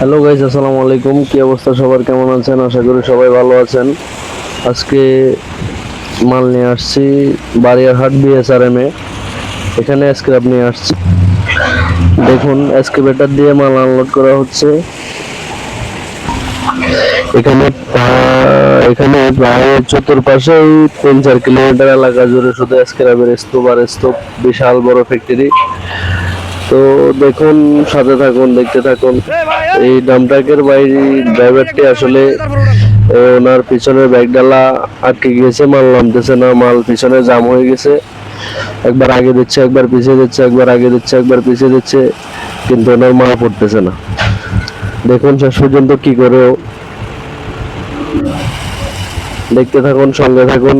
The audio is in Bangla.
হ্যালো গাইজ আসসালামু আলাইকুম। কি অবস্থা? সবার কেমন আছেন? আশা করি সবাই ভালো আছেন। আজকে মাল নিয়ে আসছি বাড়িয়ারহাট বিএসআরএম এ। এখানে স্ক্র্যাপ নিয়ে আসছি দেখুন এক্সকেভেটার দিয়ে মাল আনলোড করা হচ্ছে। এখানে এখানে প্রায় চতুর্পাশেই তিন চার কিলোমিটার এলাকা জুড়ে শুধু স্ক্র্যাপের স্তূপ আর স্তূপ। বিশাল বড় ফ্যাক্টরি তো দেখুন, সাথে থাকুন, দেখতে থাকুন। এই ডামট্রাকের বাইরে ড্রাইভারটি আসলে ওনার পিছনের ব্যাগ ডালা আটকে গিয়েছে, মাল নামতেছে না, মাল পিছনে জাম হয়ে গেছে। একবার আগে দিচ্ছে, একবার পিছিয়ে দিচ্ছে, একবার আগে দিচ্ছে, একবার পিছিয়ে দিচ্ছে, কিন্তু ওনার মাল পড়তেছে না। দেখুন শেষ পর্যন্ত কি করে দেখতে থাকুন, সঙ্গে থাকুন।